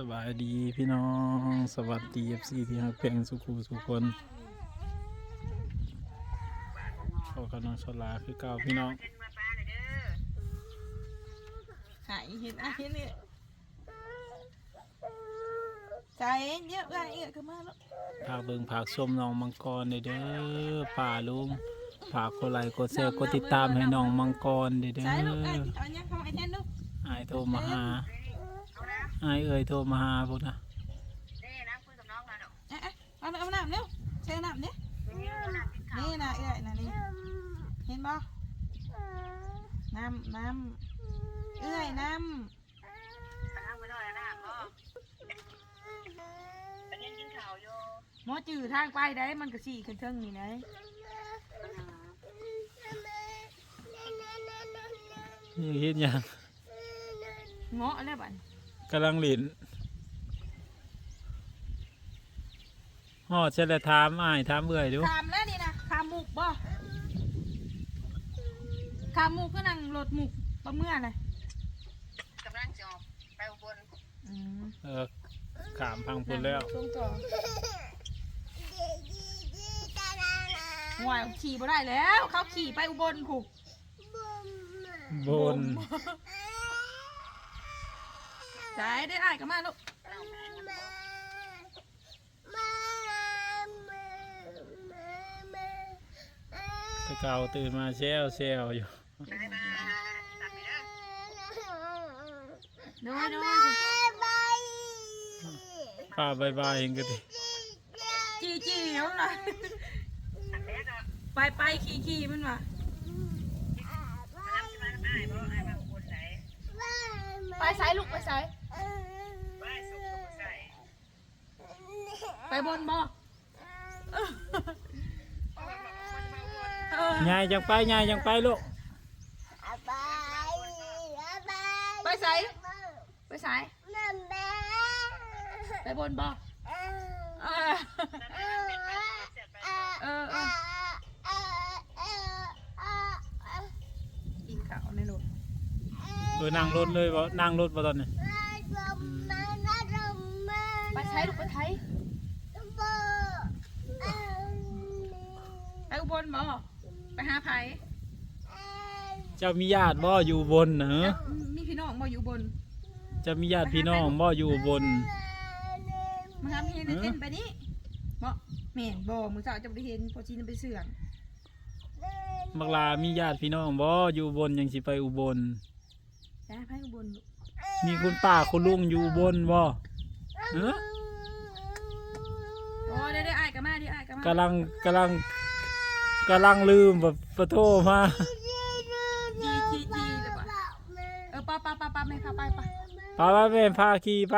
สบายดีพี่น้องสวัสดีเอฟซีที่ฮักเพลงสุขูสุคนขอกับน้องชลาคือเก่าพี่น้องหายเห็นอะเห็นเนี่ยใจเยอะอะเอียก็มาแล้วพากเบิงผากชมน้องมังกรเด้อเด้อป่าลุงผากกดไลค์กดแชร์กดติดตามให้น้องมังกรเด้อเด้ใจลูกอไอ้ที่เอาเนี่ยเข้ามา ไอ้แทนลูกอายโทรมาหาอายเอ่ยโทรมาหาพุ่นนะอะอะเอาเอาน้ำเร็วเชิญน้ำเนี่ยนี่นะเอ้ยนะนี่เห็นบ่น้ำน้ำเอ้ยน้ำหมอจืดทางไปได้มันก็สี่ขึ้นเทิงนี่นะนี่เฮ็ดหยังเงาะอะไรบ้าน กำลังหลินฮอดเสร็จแล้วถามอายถามเอ่ยดูขามแล้วนี่นะขามหมุกบ่ขามหมุกก็นั่งรถหมุกปลาเมื่อน่ะกำลังจะออกไปอุบลอืมเออขามพังพุ่นแล้วช่วงต่อหวายขี่บ่ได้แล้ว เขาขี่ไปอุบลผูกบน ใช่ได้อ้ายกันมาลูกไปเก่าตื่นมาแซวแซวอยู่บายบายตัดไปเด้อโดยโดยป้าบายบายเองก็ดีจีจีแล้วนะตัดไปก็ไปไปขี่ขี่มันว่ะน้ำจะมาได้เพราะไอ้มาอุบลไหนไปสายลูกไปสาย ไปสุกสุกใส่ไปบนบ่เออยายจังไปยายจังไปลูก ไปสายไปสายไปบนบ่เออเสร็จไปเออเออกินข้าวในรถเออนั่งรถเลยบ่นั่งรถบ่ตอนนี้ ไปไทยลูกไปไทยไปอุบลบ่ไปหาไผเจ้ามีญาติบ่อยู่บนนะเหรอมีพี่น้องบ่อยู่บนเจะมีญาติพี่น้องบ่อยู่บนมาหาพี่ในเต้นไปนี่บ่แม่นบ่มือสาวจะบ่ได้เห็นพอจีนไปเสื่อนบักลามีญาติพี่น้องบ่อยู่บนยังสิไปอุบล ไปหาไผอุบลลูกมีคุณป้าคุณลุงอยู่อุบนบ่เออโอ้ได้ได้อ้ายก็มาดิอ้ายก็มากำลังกำลังกำลังลืมแบบปะโทมาจีจีจีเลยบ่เออป้าป้าป้าป้าแม่พาไปไปพาไปแม่พาขี่ไป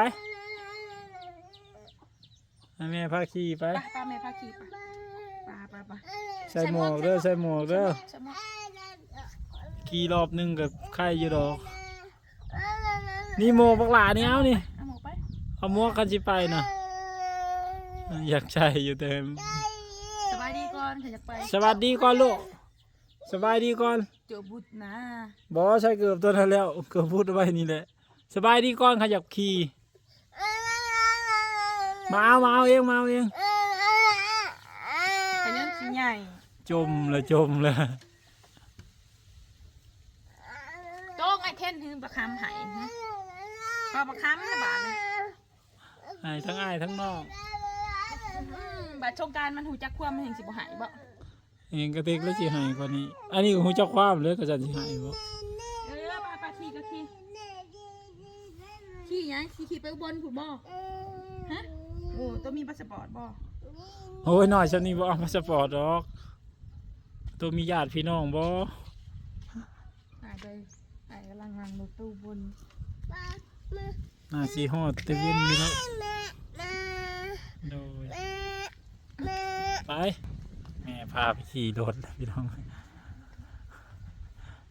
ให้แม่พาขี่ไปไปป้าแม่พาขี่ไปป้าป้าป้าใส่หมวกเด้อใส่หมวกเด้อใช่ไหมขี่รอบหนึงกับใครอยู่ดอก นี่หมวกบักหลานี่เอานี่เอาหมวกไปเอาหมวกกันสิไปนะอยากใช้อยู่แต่สบายดีก่อนถ้าอยากไปสวัสดีก่อนลูกสบายดีก่อนเจอบุตรนะบอใช้เกือบตัวนั้นแล้วเกือบพูดไว้นี่แหละสบายดีก่อนขยับขี่มาเอามาเอาเองมาเอาเองแต่ยังสิใหญ่จมละจมละโต้งไอ้เท่นถึงประคำไหายนะ พอประคำนะบาทเลยไอ้ทั้งไอ้ายทั้งน้องอืมบาทชงกรารมันหูจักความมันเห็นสิบ่หายบ่เองกระติกแล้วสิใหายกว่านี้ อันนี้ก็หูเจ้าความเลยก็จะสิใหายบ่เออปลาปลาขี่ก็ขี่ขี่ยังขี่ขี่ไปอุบนผูบ่ฮะโอ้ตัวมีพาสปอร์ตบ่โอ้ยหน่อยฉันนี่บ่เอาพาสปอร์ตหรอก ตัวมีญาติพี่น้องบ่หายไปหายกำลังนั่งรถตู้บน น่าสิฮอดแตะเวนนี่เนาะโดยไป แม่พาไปขี่รถพี่น้อง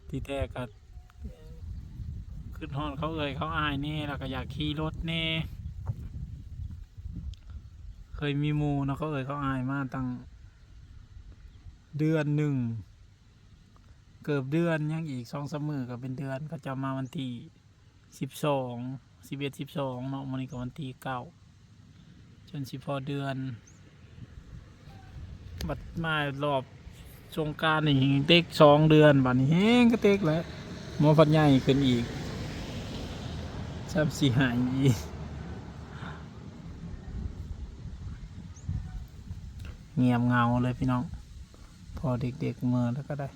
ที่แท้ก็ขึ้นฮอนเขาเอ่ยเขาอายแน่แล้วก็อยากขี่รถแน่เคยมีหมูเนาะเขาเอ่ยเขาอายมาตั้งเดือนหนึ่งเกือบเดือนยังอีกสองสามมือก็เป็นเดือนก็จะมาวันที่ สิบสองสิบเอ็ดสิบสองเนาะมันนี้ก็วันที่เก้าจนสิพอเดือน บัดมารอบสงกรารนี่เด็กสองเดือนบัดนี้แห้งก็เต็กแล้วมอพัดใหญ่ขึ้นอีกสามสี่หายอีกเงียบเงาเลยพี่น้อง พอเด็กๆเมื่อแล้วก็ได้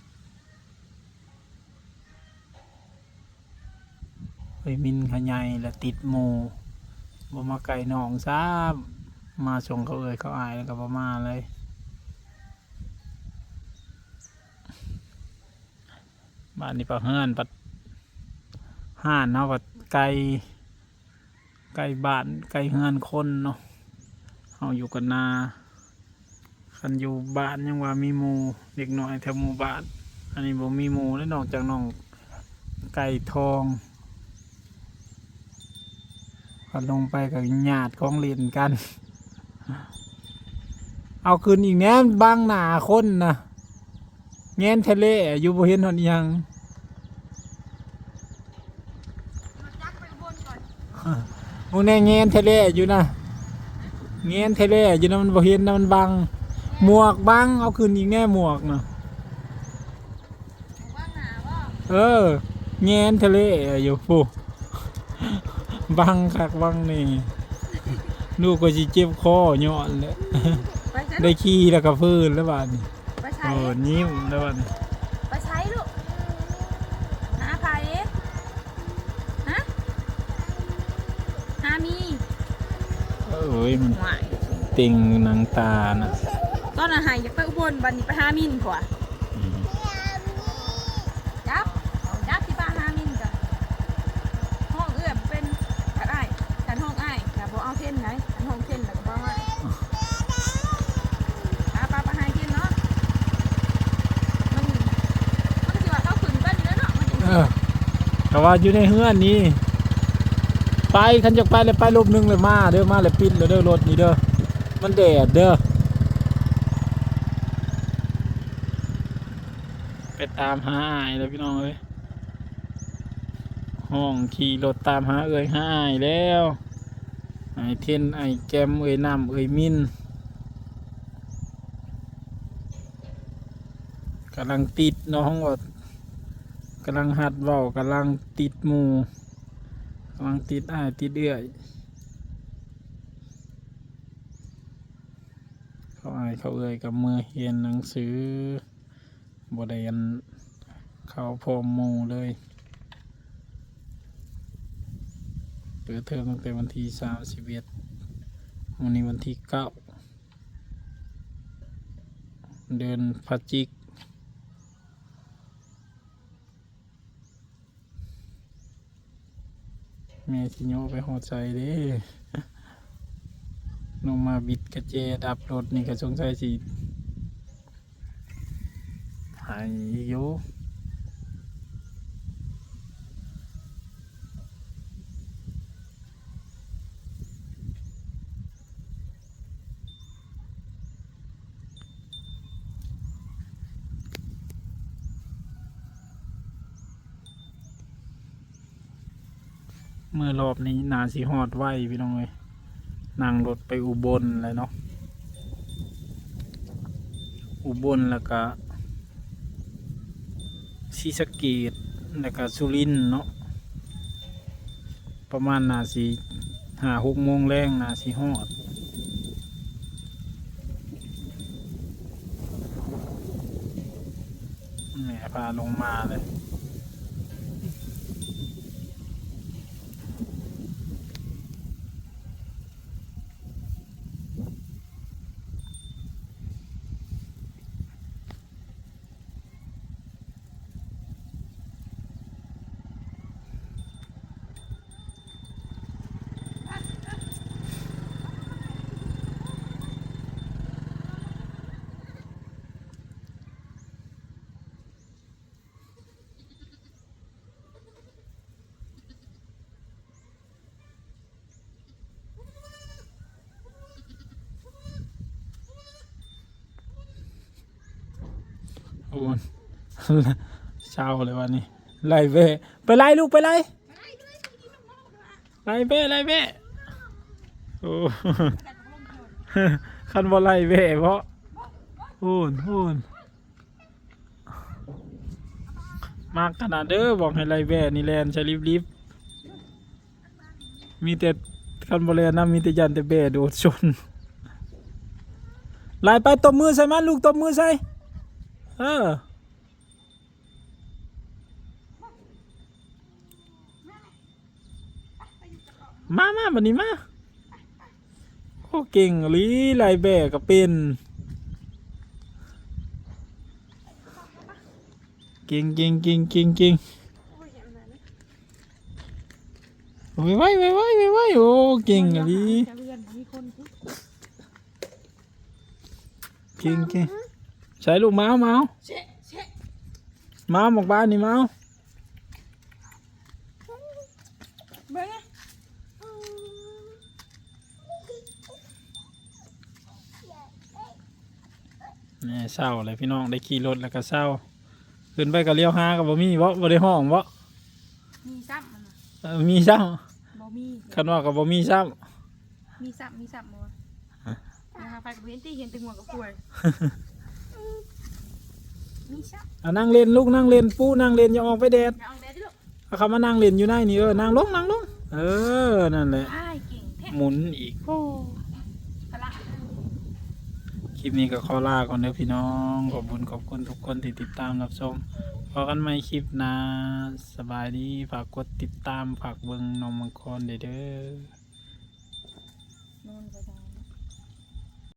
ไปมินขยายแล้วติดหมูบ่มาไก่หนองซ้ำมาส่งเขาเอ่ยเขาอายแล้วก็บ่มาเลยบ้านนี้ปะเฮือนปัดห้านเนาะปัดไก่ไก่บ้านไก่เฮือนคนเนาะเฮาอยู่กันนาคันอยู่บ้านยังว่ามีหมูเด็กน้อยแถวหมู่บ้าน อันนี้บ่มีหมูแล้วนอกจากน้องไก่ทอง ก็ลงไปกับญาติของเล่นกัน เอาคืนอีกแน่บางหนาคนนะแงนทะเลอยู่บเห็นหนยังจักนก่อนมึงแน่แงนทะเลอยู่นะแงนทะเลอยู่นะมันบเห็นนะมันบัง หมวกบังเอาคืนอีกแน่หมวกนะว่างหนาว่าเออแงนทะเลอยู่ฟู บังคักบังนี่ลูกก็สิเจ็บคอย้อนเลยไปใช้ได้ขี้แล้วก็ฟื้นแล้วบาดนี้ไปใช้โอ้ยิ้มแล้วบาดนี้ไปใช้ลูกหาไผฮะหามีเอ้ยมันหวายติงหนังตานะตอนอาหารอยากไปอุบลบันนี้ไปหามินผัวจับเอาจับที่บ้านหามินกันห้องเอื้อมเป็นกระได้ขันห้องอ้ายแต่บ่เอาเท่นไหนขันห้องเท่นแล้วก็บ่เอาอ้ายหาปลาปลาหายเท่นเนาะมันมันก็สิว่าเขาขึ้นไปอยู่แล้วเนาะมันจัง เอ สิ อแต่ ว่าอยู่ในเฮือนนี่ไปคันจะไปเลยไปลบหนึงเลยมาเด้อมาเลยปิดเลยเด้อรถนี่เด้อมันแดดเด้อไปตามหาอ้ายเลยพี่น้องเอ้ยห้องขี่รถตามหาเอ้ยหาอ้ายแล้วไอ้เทนไอ้แกมเอ้ยน้ำเอ้ยมินกำลังติดน้องว่า กำลังหัดเว้ากำลังติดหมูกำลังติดอ้ายติดเอื้อยเขาอ้ายเขาเอื้อยกับมือเฮียนหนังสือบไดอันเขาพรมหมูเลยเปิดเทอมตั้งแต่วันที่สามสิบเอ็ดวันนี้วันที่เก้าเดือนพฤศจิก แม่สิโยไปหอดใจเด้ลงมาบิดกระเจดับรถนี่กระชงสัยสิหายโย เมื่อรอบนี้นาสีหอดไหวพี่น้องเลยนั่งรถไปอุบลเลยเนาะอุบลแล้วก็ศรีสะเกดแล้วก็สุรินเนาะประมาณนาสีหาหกโมงแรงนาสีหอดแหม่พาลงมาเลย โอ้ยเช้าเลยวันนี้ไล่เวไปไล่ลูกไปไล่ไล่เบ้ไล่เบ้โอ้คันบ่ไล่เบ้เพราะพูนพูนมากขนาดเด้อบอกให้ไล่เบ้นี่แลนใช้รีบๆมีแต่คันบ่แลนนะมีแต่ยันแต่เบ้โดดชนไล่ไปตบมือใส่มันลูกตบมือใส่ เออมามาบันนี้มาโอ้เก่งอีหลีลายแบกก็เป็นเก่งเก่งเก่งเก่งเก่งโอ้ยไว้ไว้ไว้ไว้ไว้โอ้เก่งอีหลีจะเรือนมีคนสิเก่งเก่ง ใช้ลูกเมาส์เมาส์เชะเชะเมาส์บอกบ้านนี่เมาส์เบิ่งไงนี่เศร้าเลยพี่น้องได้ขี่รถแล้วก็เศร้า ขึ้นไปก็เลี้ยวหากับบ่มีบ่บ่ได้ห้องบ่มีซ้ำมันน่ะเออมีซ้บ่มีำคันว่าก็บ่มีซ้มีซ้ำมีซ้ำบ่วะนะคะไฟกับเห็นที่เห็นแตึงหัวกับป่วย มีซ้ำเอานั่งเล่นลูกนั่งเล่นปูนั่งเล่นอย่าออกไปแดดำอย่าเอาแดดดิลูกเอาเขามานั่งเล่นอยู่ในนี่เออนั่งลงนั่งลงเออนั่นแหละอ้ายเก่งแท้หมุนอีกโอ้พละคลิปนี้ก็ขอลาก่อนเด้อพี่น้องขอบคุณขอบคุณทุกคนที่ติดตามรับชมพอกันใหม่คลิปหน้าสบายดีฝากกดติดตามฝากเบิ่งน้องมังกรเด้อเด้อนอนไปจ้ะ